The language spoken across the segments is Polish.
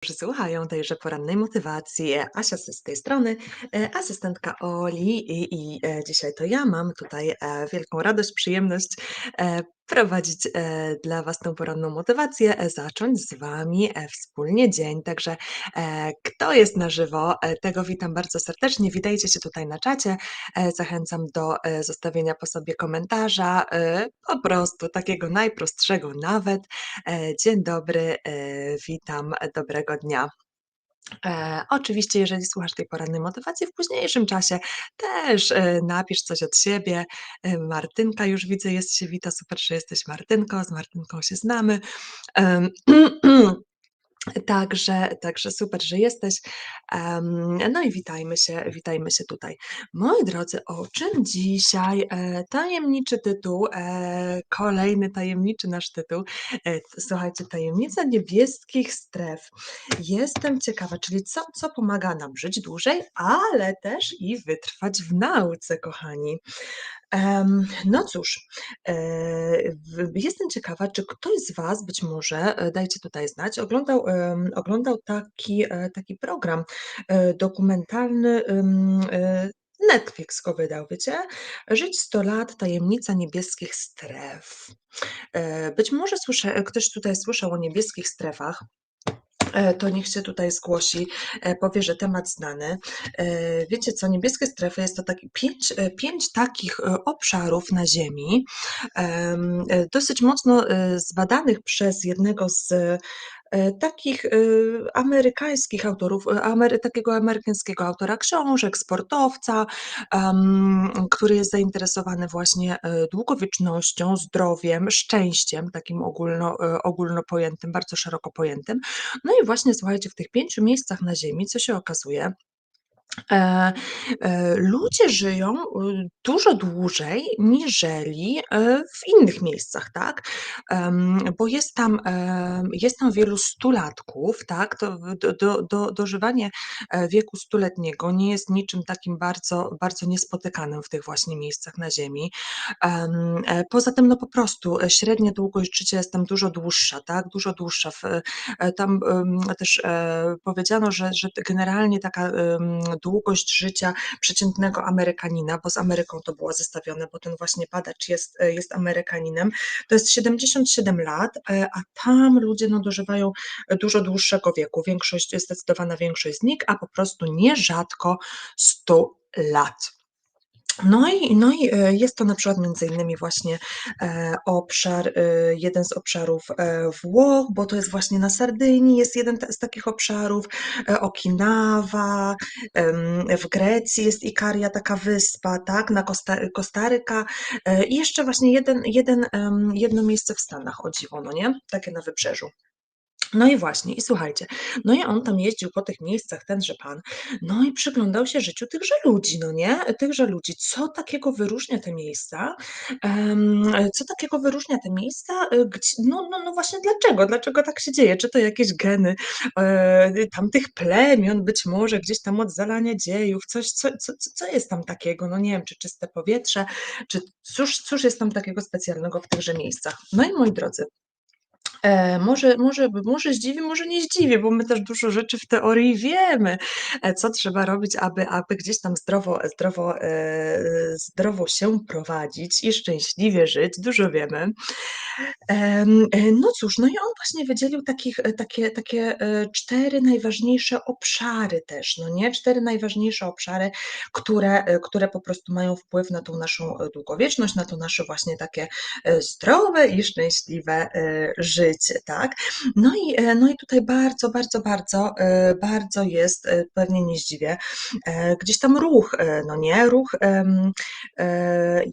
którzy słuchają tejże porannej motywacji. E, Asia z tej strony, e, asystentka Oli i, i e, dzisiaj to ja mam tutaj wielką radość, przyjemność prowadzić e, dla Was tą poranną motywację, e, zacząć z Wami e, wspólnie dzień. Także kto jest na żywo, tego witam bardzo serdecznie. Witajcie się tutaj na czacie. Zachęcam do zostawienia po sobie komentarza, po prostu takiego najprostszego nawet. Dzień dobry, witam, dobrego dnia. E, oczywiście, jeżeli słuchasz tej porannej motywacji w późniejszym czasie, też e, napisz coś od siebie. E, Martynka już widzę, jest się wita, super, że jesteś Martynko, z Martynką się znamy. Em, Także, także super, że jesteś. No i witajmy się, witajmy się tutaj. Moi drodzy, o czym dzisiaj? E, Tajemniczy tytuł, e, kolejny tajemniczy nasz tytuł. E, Słuchajcie, tajemnica niebieskich stref. Jestem ciekawa, czyli co, co pomaga nam żyć dłużej, ale też i wytrwać w nauce, kochani. No cóż, e, jestem ciekawa, czy ktoś z Was być może, e, dajcie tutaj znać, oglądał, oglądał taki, e, taki program, dokumentalny, Netflix go wydał, wiecie? „Żyć 100 lat. Tajemnica niebieskich stref”. Być może słysze ktoś tutaj słyszał o niebieskich strefach. E, to niech się tutaj zgłosi, e, powie, że temat znany. E, Wiecie co, niebieskie strefy jest to taki pięć, pięć takich obszarów na Ziemi, em, dosyć mocno zbadanych przez jednego z takich e, amerykańskich autorów, e, amery, takiego amerykańskiego autora książek, sportowca, em, który jest zainteresowany właśnie e, długowiecznością, zdrowiem, szczęściem, takim ogólno, e, ogólnopojętym, bardzo szeroko pojętym. No i właśnie słuchajcie, w tych 5 miejscach na Ziemi, co się okazuje, e, e, ludzie żyją, y, dużo dłużej niżeli, e, w innych miejscach, tak? Bo jest tam, jest tam wielu stulatków, tak? To do do do dożywanie, wieku stuletniego nie jest niczym takim bardzo bardzo niespotykanym w tych właśnie miejscach na Ziemi. Em, poza tym, no po prostu, średnia długość życia jest tam dużo dłuższa, tak? Dużo dłuższa Tam też powiedziano, że, że generalnie taka długość życia przeciętnego Amerykanina, bo z Ameryką to było zestawione, bo ten właśnie badacz jest, e, jest Amerykaninem, to jest 77 lat, e, a tam ludzie no, dożywają dużo dłuższego wieku. Większość, zdecydowana większość z nich, a po prostu nierzadko 100 lat. No i no i, e, jest to na przykład między innymi właśnie, e, obszar, e, jeden z obszarów, Włoch, bo to jest właśnie na Sardynii jest jeden z takich obszarów, Okinawa, w Grecji jest Ikaria, taka wyspa, tak, na Kosta Kostaryka, i jeszcze właśnie jeden jeden, jedno miejsce w Stanach, o dziwo, no nie, takie na wybrzeżu. No i właśnie, i słuchajcie, no i on tam jeździł po tych miejscach, tenże pan, no i przyglądał się życiu tychże ludzi, no nie? Tychże ludzi. Co takiego wyróżnia te miejsca? Co takiego wyróżnia te miejsca? Y, Gdzie, no, no, no właśnie dlaczego? Dlaczego tak się dzieje? Czy to jakieś geny e, tamtych plemion, być może gdzieś tam od zalania dziejów, coś, co, co, co co jest tam takiego? No nie wiem, czy czyste powietrze, czy cóż, cóż jest tam takiego specjalnego w tychże miejscach? No i moi drodzy, E, może może może zdziwi, może nie zdziwi, bo my też dużo rzeczy w teorii wiemy, e, co trzeba robić, aby aby gdzieś tam zdrowo zdrowo, e, zdrowo się prowadzić i szczęśliwie żyć, dużo wiemy. Em, no cóż, no i on właśnie wydzielił takich takie takie, 4 najważniejsze obszary też, no nie, 4 najważniejsze obszary, które, które po prostu mają wpływ na tą naszą, długowieczność, na to nasze właśnie takie, zdrowe i szczęśliwe, e, tak. No i, e, no i tutaj bardzo, bardzo, bardzo, e, bardzo jest, e, pewnie nie zdziwię, gdzieś tam ruch, no nie, ruch,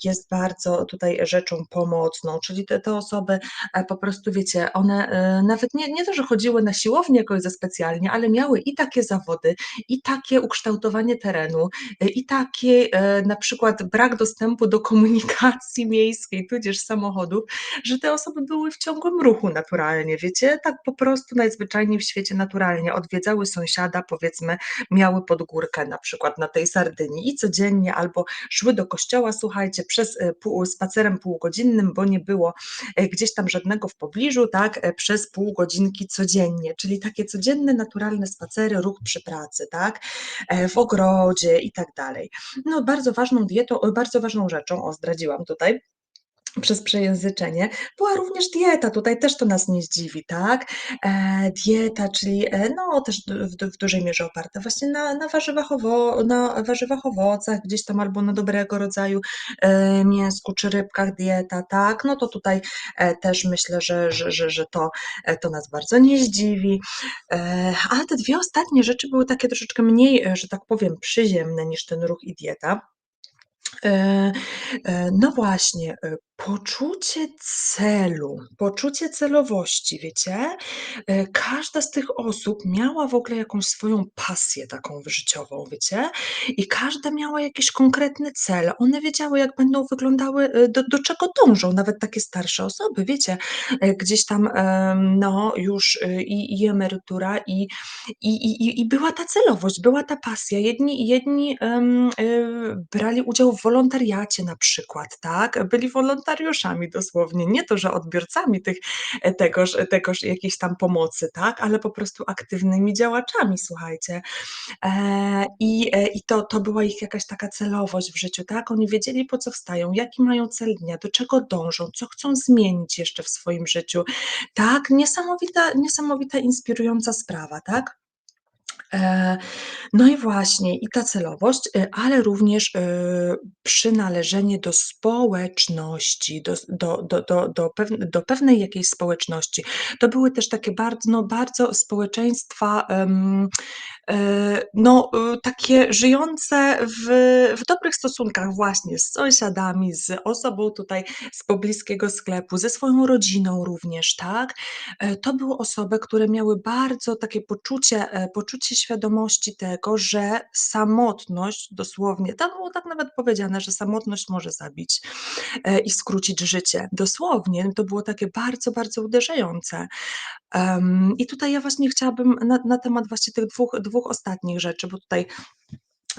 jest bardzo tutaj rzeczą pomocną, czyli te te osoby, po prostu wiecie, one, nawet nie nie to, że chodziły na siłownię jakoś za specjalnie, ale miały i takie zawody, i takie ukształtowanie terenu, i taki, e, na przykład brak dostępu do komunikacji miejskiej, tudzież samochodów, że te osoby były w ciągłym ruchu na naturalnie, wiecie, tak po prostu najzwyczajniej w świecie naturalnie. Odwiedzały sąsiada, powiedzmy, miały pod górkę na przykład na tej Sardynii i codziennie albo szły do kościoła, słuchajcie, przez e, pół, spacerem półgodzinnym, bo nie było e, gdzieś tam żadnego w pobliżu, tak, e, przez pół godzinki codziennie, czyli takie codzienne, naturalne spacery, ruch przy pracy, tak, w ogrodzie i tak dalej. No bardzo ważną dietą, bardzo ważną rzeczą, o zdradziłam tutaj, przez przejęzyczenie, była również dieta. Tutaj też to nas nie zdziwi, tak? E, dieta, czyli e, no też w, w dużej mierze oparta właśnie na, na, warzywach owo, na warzywach, owocach, gdzieś tam albo na dobrego rodzaju e, mięsku czy rybkach dieta, tak? No to tutaj e, też myślę, że, że, że, że to, e, to nas bardzo nie zdziwi. E, ale te dwie ostatnie rzeczy były takie troszeczkę mniej, że tak powiem, przyziemne niż ten ruch i dieta. No właśnie, poczucie celu, poczucie celowości, wiecie? Każda z tych osób miała w ogóle jakąś swoją pasję taką życiową, wiecie? I każda miała jakiś konkretny cel. One wiedziały, jak będą wyglądały, do do czego dążą, nawet takie starsze osoby, wiecie? Gdzieś tam, no, już i i emerytura, i i i i była ta celowość, była ta pasja. Jedni jedni, brali udział w wolontariacie na przykład, tak, byli wolontariuszami dosłownie, nie to, że odbiorcami tych e, tegoż tegoż jakiejś tam pomocy, tak, ale po prostu aktywnymi działaczami, słuchajcie. E, i e, i to to była ich jakaś taka celowość w życiu, tak, oni wiedzieli, po co wstają, jaki mają cel dnia, do czego dążą, co chcą zmienić jeszcze w swoim życiu, tak, niesamowita niesamowita inspirująca sprawa, tak? E, no i właśnie, i ta celowość, y, ale również, y, przynależenie do społeczności, do do do do do pew do pewnej jakiejś społeczności. To były też takie bardzo, no bardzo społeczeństwa, E, no, y, takie żyjące w w dobrych stosunkach właśnie z sąsiadami, z osobą tutaj z pobliskiego sklepu, ze swoją rodziną również, tak. E, to były osoby, które miały bardzo takie poczucie e, poczucie świadomości tego, że samotność dosłownie tam było tak nawet powiedziane, że samotność może zabić, i skrócić życie. Dosłownie, to było takie bardzo, bardzo uderzające. I tutaj ja właśnie chciałabym na na temat właśnie tych dwóch dwóch ostatnich rzeczy, bo tutaj,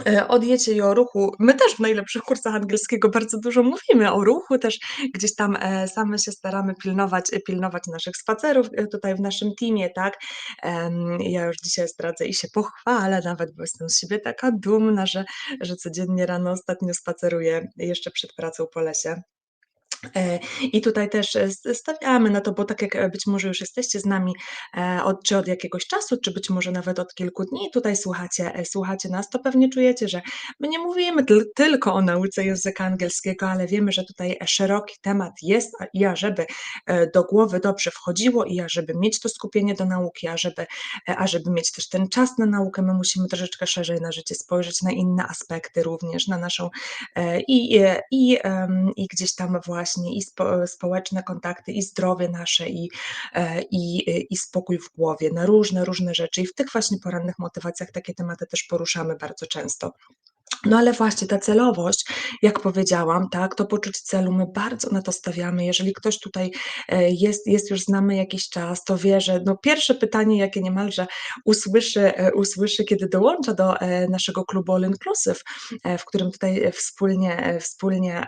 e, o diecie i o ruchu my też w najlepszych kursach angielskiego bardzo dużo mówimy o ruchu, też gdzieś tam, e, same się staramy pilnować pilnować naszych spacerów, e, tutaj w naszym teamie, tak. Ja już dzisiaj zdradzę i się pochwalę nawet, bo jestem z siebie taka dumna, że że codziennie rano ostatnio spaceruję jeszcze przed pracą po lesie. E, I tutaj też e, stawiamy na to, bo tak jak e, być może już jesteście z nami od czy od jakiegoś czasu, czy być może nawet od kilku dni, tutaj słuchacie słuchacie nas, to pewnie czujecie, że my nie mówimy tylko o nauce języka angielskiego, ale wiemy, że tutaj szeroki temat jest, i ażeby do głowy dobrze wchodziło i ażeby mieć to skupienie do nauki, ażeby ażeby mieć też ten czas na naukę, my musimy troszeczkę szerzej na życie spojrzeć, na inne aspekty również, na naszą i i i gdzieś tam właśnie właśnie i spo społeczne kontakty, i zdrowie nasze, i e, i i spokój w głowie, na różne, różne rzeczy i w tych właśnie porannych motywacjach takie tematy też poruszamy bardzo często. No ale właśnie ta celowość, jak powiedziałam, tak, to poczucie celu, my bardzo na to stawiamy. Jeżeli ktoś tutaj, e, jest jest już z nami jakiś czas, to wie, że no pierwsze pytanie, jakie niemalże usłyszy e, usłyszy, kiedy dołącza do, e, naszego klubu All Inclusive, w którym tutaj wspólnie wspólnie,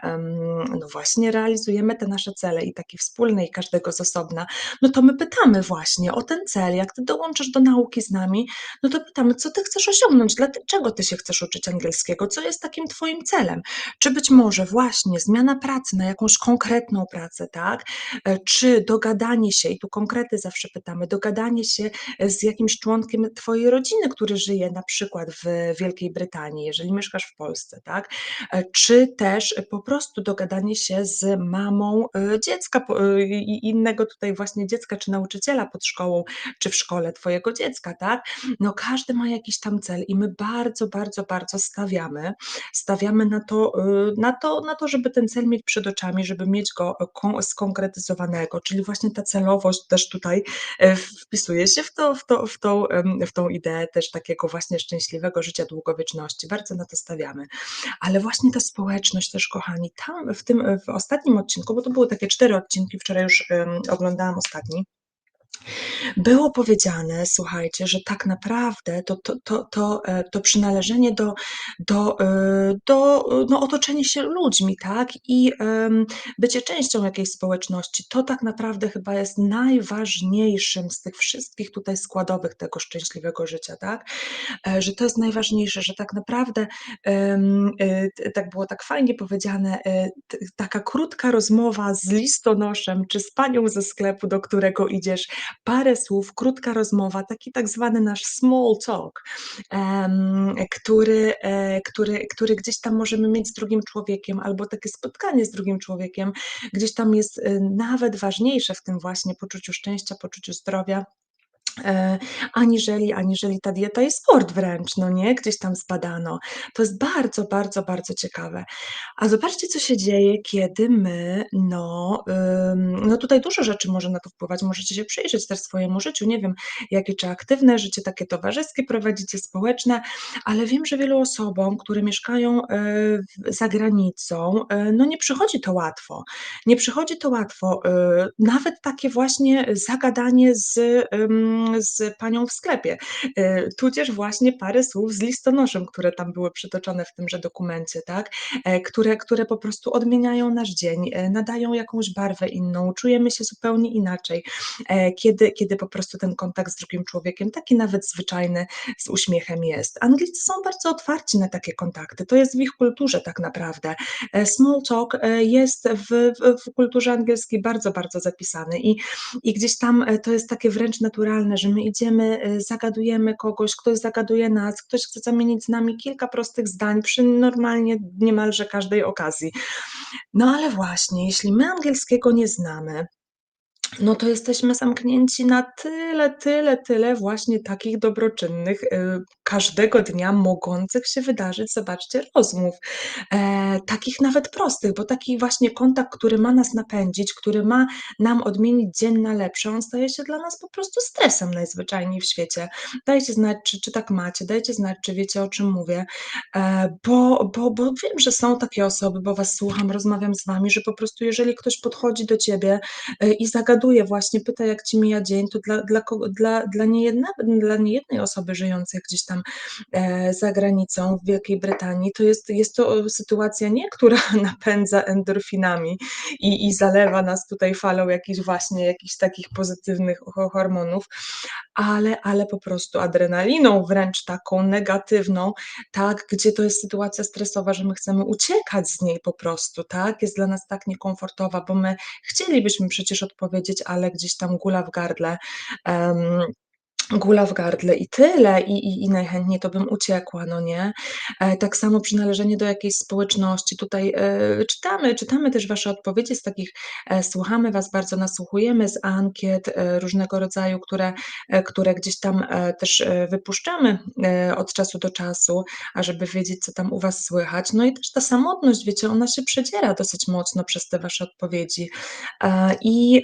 no właśnie realizujemy te nasze cele i takie wspólne i każdego z osobna, no to my pytamy właśnie o ten cel. Jak ty dołączasz do nauki z nami, no to pytamy: "Co ty chcesz osiągnąć? Dlaczego ty się chcesz uczyć angielskiego?" Co jest takim Twoim celem. Czy być może właśnie zmiana pracy na jakąś konkretną pracę, tak? E, czy dogadanie się, i tu konkrety zawsze pytamy, dogadanie się z jakimś członkiem Twojej rodziny, który żyje na przykład w Wielkiej Brytanii, jeżeli mieszkasz w Polsce, tak? E, czy też po prostu dogadanie się z mamą e, dziecka i innego tutaj właśnie dziecka, czy nauczyciela pod szkołą, czy w szkole Twojego dziecka, tak? No każdy ma jakiś tam cel i my bardzo, bardzo, bardzo stawiamy stawiamy. Stawiamy na to, y, na to na to, żeby ten cel mieć przed oczami, żeby mieć go kon skonkretyzowanego, czyli właśnie ta celowość też tutaj, e, wpisuje się w to w to w tą w tą ideę też takiego właśnie szczęśliwego życia, długowieczności. Bardzo na to stawiamy. Ale właśnie ta społeczność też, kochani, tam w tym w ostatnim odcinku, bo to były takie 4 odcinki, wczoraj już, oglądałam ostatni Było powiedziane, słuchajcie, że tak naprawdę to to to to, e, to przynależenie do do, e, do, no, otoczenie się ludźmi, tak, i, em, bycie częścią jakiejś społeczności, to tak naprawdę chyba jest najważniejszym z tych wszystkich tutaj składowych tego szczęśliwego życia, tak, e, że to jest najważniejsze, że tak naprawdę, e, tak było tak fajnie powiedziane, taka krótka rozmowa z listonoszem czy z panią ze sklepu, do którego idziesz, parę słów, krótka rozmowa, taki tak zwany nasz small talk, który, e, który który gdzieś tam możemy mieć z drugim człowiekiem, albo takie spotkanie z drugim człowiekiem, gdzieś tam jest, y, nawet ważniejsze w tym właśnie poczuciu szczęścia, poczuciu zdrowia, e, aniżeli aniżeli ta dieta i sport wręcz, no nie, gdzieś tam zbadano. To jest bardzo, bardzo, bardzo ciekawe. A zobaczcie, co się dzieje, kiedy my, no, ym, no tutaj dużo rzeczy może na to wpływać, możecie się przyjrzeć też swojemu życiu, nie wiem, jakie czy aktywne życie, takie towarzyskie prowadzicie, społeczne, ale wiem, że wielu osobom, które mieszkają, w za granicą, e, no nie przychodzi to łatwo. Nie przychodzi to łatwo, e, nawet takie właśnie zagadanie z, z panią w sklepie, e, tudzież właśnie parę słów z listonoszem, które tam były przytoczone w tymże dokumencie, tak, e, które które po prostu odmieniają nasz dzień, e, nadają jakąś barwę inną, czujemy się zupełnie inaczej, kiedy kiedy po prostu ten kontakt z drugim człowiekiem, taki nawet zwyczajny, z uśmiechem jest. Anglicy są bardzo otwarci na takie kontakty, to jest w ich kulturze tak naprawdę. Small talk, jest w w kulturze angielskiej bardzo, bardzo zapisany i i gdzieś tam, to jest takie wręcz naturalne, że my idziemy, e, zagadujemy kogoś, ktoś zagaduje nas, ktoś chce zamienić z nami kilka prostych zdań przy normalnie niemalże każdej okazji. No ale właśnie, jeśli my angielskiego nie znamy, no to jesteśmy zamknięci na tyle, tyle, tyle właśnie takich dobroczynnych, y, każdego dnia mogących się wydarzyć, zobaczcie, rozmów, e, takich nawet prostych, bo taki właśnie kontakt, który ma nas napędzić, który ma nam odmienić dzień na lepszy, on staje się dla nas po prostu stresem najzwyczajniej w świecie. Dajcie znać, czy czy tak macie, dajcie znać, czy wiecie, o czym mówię, e, bo bo bo wiem, że są takie osoby, bo was słucham, rozmawiam z wami, że po prostu jeżeli ktoś podchodzi do ciebie, e, i zagaduje właśnie, pyta, jak ci mija dzień, to dla dla kogo dla dla niejedna dla niejednej osoby żyjącej gdzieś tam, e, za granicą w Wielkiej Brytanii, to jest jest to sytuacja nie, która napędza endorfinami i i zalewa nas tutaj falą jakichś właśnie jakichś takich pozytywnych ho hormonów, ale ale po prostu adrenaliną wręcz taką negatywną, tak, gdzie to jest sytuacja stresowa, że my chcemy uciekać z niej po prostu, tak, jest dla nas tak niekomfortowa, bo my chcielibyśmy przecież odpowiedzieć, ale gdzieś tam gula w gardle, em, gula w gardle i tyle, i i i najchętniej to bym uciekła, no nie? E, tak samo przynależenie do jakiejś społeczności, tutaj, e, czytamy czytamy też wasze odpowiedzi z takich e, słuchamy was, bardzo nasłuchujemy z ankiet, e, różnego rodzaju, które e, które gdzieś tam, e, też, e, wypuszczamy, e, od czasu do czasu, ażeby wiedzieć, co tam u was słychać. No i też ta samotność, wiecie, ona się przedziera dosyć mocno przez te wasze odpowiedzi. E, i,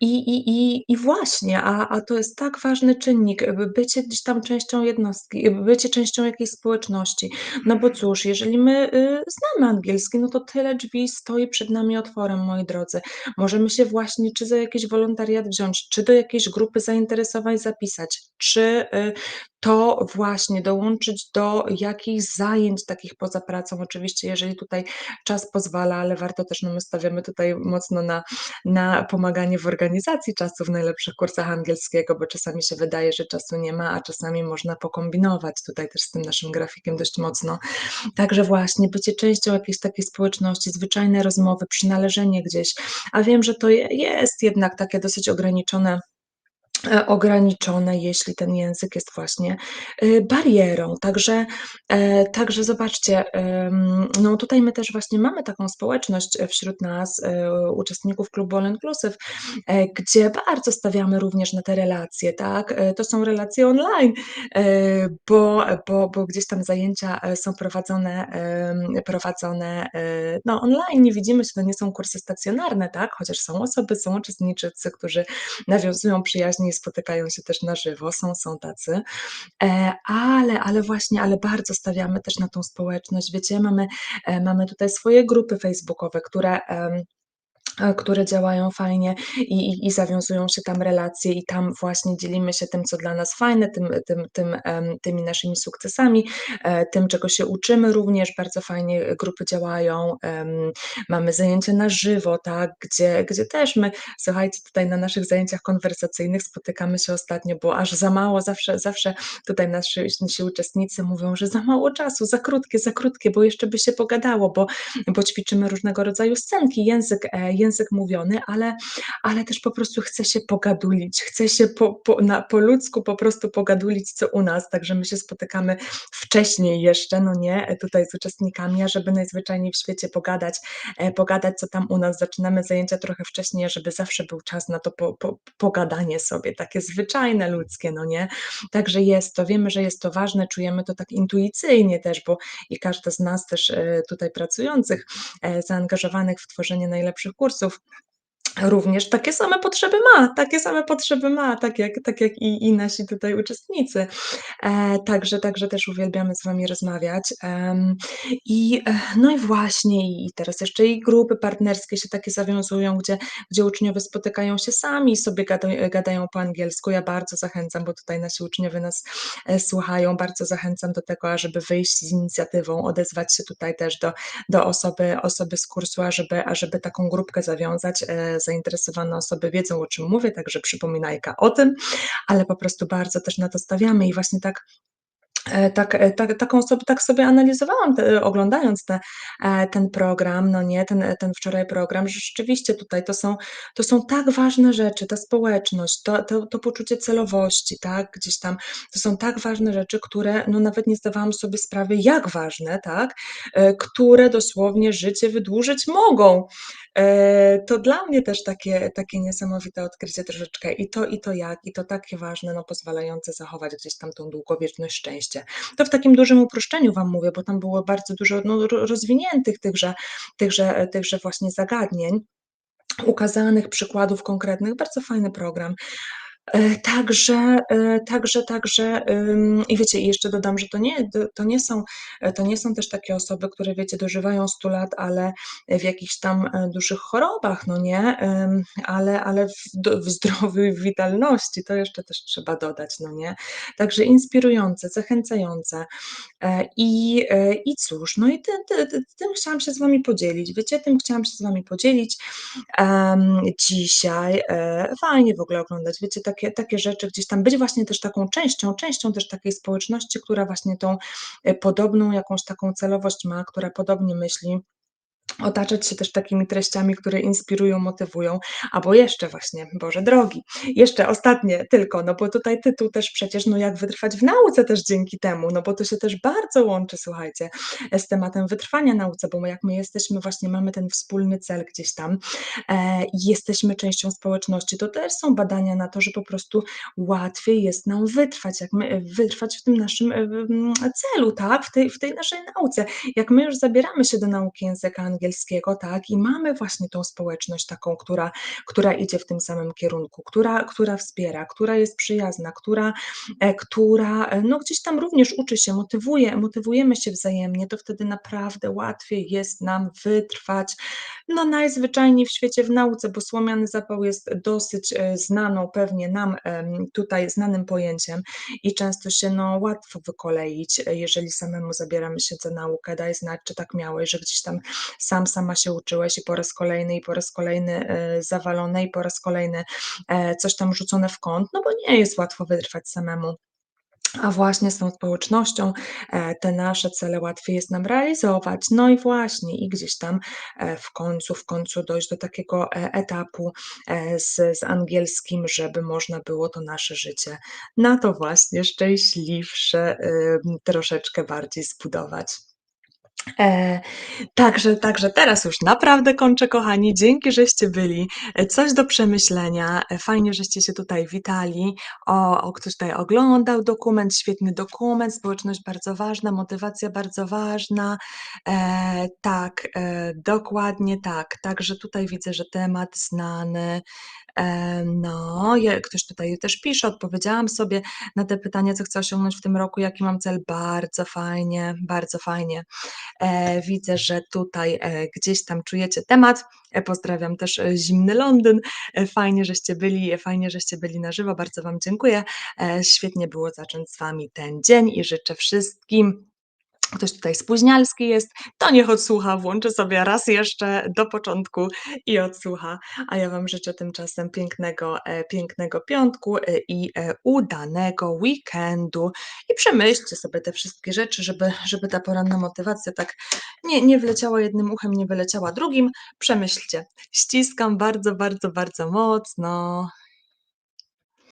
i i i i właśnie, a a to jest tak ważny czynnik, by bycie gdzieś tam częścią jednostki, bycie częścią jakiejś społeczności. No bo cóż, jeżeli my, y, znamy angielski, no to tyle drzwi stoi przed nami otworem, moi drodzy. Możemy się właśnie czy za jakiś wolontariat wziąć, czy do jakiejś grupy zainteresowań zapisać, czy, y, to właśnie dołączyć do jakichś zajęć takich poza pracą, oczywiście jeżeli tutaj czas pozwala, ale warto też, no my stawiamy tutaj mocno na na pomaganie w organizacji czasu w najlepszych kursach angielskiego, bo czasami się wydaje, że czasu nie ma, a czasami można pokombinować tutaj też z tym naszym grafikiem dość mocno. Także właśnie bycie częścią jakiejś takiej społeczności, zwyczajne rozmowy, przynależenie gdzieś, a wiem, że to je jest jednak takie dosyć ograniczone ograniczone, jeśli ten język jest właśnie, y, barierą. Także, e, także zobaczcie, no tutaj my też właśnie mamy taką społeczność, e, wśród nas, e, uczestników klubu All Inclusive, e, gdzie bardzo stawiamy również na te relacje, tak, e, to są relacje online, e, bo bo bo gdzieś tam zajęcia, e, są prowadzone, prowadzone, e, no online, nie widzimy się, to nie są kursy stacjonarne, tak, chociaż są osoby, są uczestniczycy, którzy nawiązują przyjaźnie spotykają się też na żywo, są są tacy, e, ale ale właśnie, ale bardzo stawiamy też na tą społeczność, wiecie, mamy, e, mamy tutaj swoje grupy facebookowe, które, które działają fajnie i i i zawiązują się tam relacje i tam właśnie dzielimy się tym, co dla nas fajne, tym tym tym, tymi naszymi sukcesami, e, tym, czego się uczymy również. Bardzo fajnie grupy działają. Mamy zajęcia na żywo, tak, gdzie gdzie też my, słuchajcie, tutaj na naszych zajęciach konwersacyjnych spotykamy się ostatnio, bo aż za mało zawsze zawsze tutaj nasi nasi uczestnicy mówią, że za mało czasu, za krótkie, za krótkie, bo jeszcze by się pogadało, bo bo ćwiczymy różnego rodzaju scenki, język, e, język mówiony, ale ale też po prostu chce się pogadulić, chce się po po na po ludzku po prostu pogadulić, co u nas, także my się spotykamy wcześniej jeszcze, no nie, tutaj z uczestnikami, ażeby najzwyczajniej w świecie pogadać, e, pogadać, co tam u nas. Zaczynamy zajęcia trochę wcześniej, ażeby zawsze był czas na to po po pogadanie sobie, takie zwyczajne, ludzkie, no nie. Także jest to, wiemy, że jest to ważne, czujemy to tak intuicyjnie też, bo i każda z nas też, e, tutaj pracujących, e, zaangażowanych w tworzenie najlepszych kursów вопросов również takie same potrzeby ma, takie same potrzeby ma, tak jak tak jak i i nasi tutaj uczestnicy. E, także także też uwielbiamy z Wami rozmawiać. Em, i, e, no i właśnie, i teraz jeszcze i grupy partnerskie się takie zawiązują, gdzie gdzie uczniowie spotykają się sami i sobie gada gadają po angielsku. Ja bardzo zachęcam, bo tutaj nasi uczniowie nas, e, słuchają, bardzo zachęcam do tego, ażeby wyjść z inicjatywą, odezwać się tutaj też do do osoby osoby z kursu, ażeby ażeby taką grupkę zawiązać. Zainteresowane osoby wiedzą, o czym mówię, także przypominajka o tym, ale po prostu bardzo też na to stawiamy i właśnie tak E, tak, e, tak taką sob tak sobie analizowałam te oglądając te e, ten program, no nie, ten ten wczoraj program, że rzeczywiście tutaj to są to są tak ważne rzeczy, ta społeczność, to to to poczucie celowości, tak, gdzieś tam, to są tak ważne rzeczy, które, no, nawet nie zdawałam sobie sprawy, jak ważne, tak, które dosłownie życie wydłużyć mogą. E, to dla mnie też takie takie niesamowite odkrycie troszeczkę i to, i to jak, i to takie ważne, no, pozwalające zachować gdzieś tam tą długowieczność, szczęście. To w takim dużym uproszczeniu Wam mówię, bo tam było bardzo dużo, no, ro rozwiniętych tychże tychże tychże właśnie zagadnień, ukazanych przykładów konkretnych. Bardzo fajny program. E, także, e, także także, ym, i wiecie, jeszcze dodam, że to nie to nie są e, to nie są też takie osoby, które wiecie, dożywają 100 lat, ale w jakichś tam, dużych chorobach, no nie, ale ale w w zdrowiu w witalności, to jeszcze też trzeba dodać, no nie. Także inspirujące, zachęcające. I i cóż, no i ty ty ty tym chciałam się z Wami podzielić, wiecie, tym chciałam się z Wami podzielić, em, dzisiaj. Fajnie w ogóle oglądać, wiecie, takie takie rzeczy gdzieś tam, być właśnie też taką częścią częścią też takiej społeczności, która właśnie tą, e, podobną jakąś taką celowość ma, która podobnie myśli. Otaczać się też takimi treściami, które inspirują, motywują, albo jeszcze właśnie, Boże drogi, jeszcze ostatnie tylko, no bo tutaj tytuł też przecież, no jak wytrwać w nauce też dzięki temu, no bo to się też bardzo łączy, słuchajcie, z tematem wytrwania nauce, bo my jak my jesteśmy właśnie, mamy ten wspólny cel gdzieś tam, e, jesteśmy częścią społeczności, to też są badania na to, że po prostu łatwiej jest nam wytrwać, jak my wytrwać w tym naszym, celu, tak, w tej w tej naszej nauce. Jak my już zabieramy się do nauki języka angielskiego, tak, i mamy właśnie tą społeczność taką, która która idzie w tym samym kierunku, która która wspiera, która jest przyjazna, która e, która, e, no, gdzieś tam również uczy się, motywuje, motywujemy się wzajemnie, to wtedy naprawdę łatwiej jest nam wytrwać, no, najzwyczajniej w świecie w nauce, bo słomiany zapał jest dosyć, e, znaną pewnie nam, tutaj znanym pojęciem i często się, no, łatwo wykoleić, jeżeli samemu zabieramy się za naukę. Daj znać, czy tak miałeś, że gdzieś tam sam, sama się uczyłeś i po raz kolejny, i po raz kolejny, e, zawalone, i po raz kolejny, e, coś tam rzucone w kąt, no bo nie jest łatwo wytrwać samemu. A właśnie z tą społecznością, e, te nasze cele łatwiej jest nam realizować. No i właśnie, i gdzieś tam, w końcu w końcu dojść do takiego, etapu, z z angielskim, żeby można było to nasze życie na to właśnie szczęśliwsze, ym, troszeczkę bardziej zbudować. E, także także teraz już naprawdę kończę, kochani. Dzięki, żeście byli. E, coś do przemyślenia. E, fajnie, żeście się tutaj witali. O o, ktoś tutaj oglądał dokument, świetny dokument, społeczność bardzo ważna, motywacja bardzo ważna. E, tak, e, dokładnie tak. Także tutaj widzę, że temat znany. E, no, ktoś tutaj też pisze, odpowiedziałam sobie na te pytania, co chcę osiągnąć w tym roku, jaki mam cel. Bardzo fajnie, bardzo fajnie. E, widzę, że tutaj, e, gdzieś tam czujecie temat. Pozdrawiam też, zimny Londyn. Fajnie, żeście byli fajnie, żeście byli na żywo. Bardzo wam dziękuję. Świetnie było zacząć z wami ten dzień i życzę wszystkim ktoś tutaj spóźnialski jest, to niech odsłucha, włączy sobie raz jeszcze do początku i odsłucha. A ja wam życzę tymczasem pięknego, e, pięknego piątku, e, i, e, udanego weekendu i przemyślcie sobie te wszystkie rzeczy, żeby żeby ta poranna motywacja tak nie nie wleciała jednym uchem, nie wyleciała drugim. Przemyślcie. Ściskam bardzo, bardzo, bardzo mocno.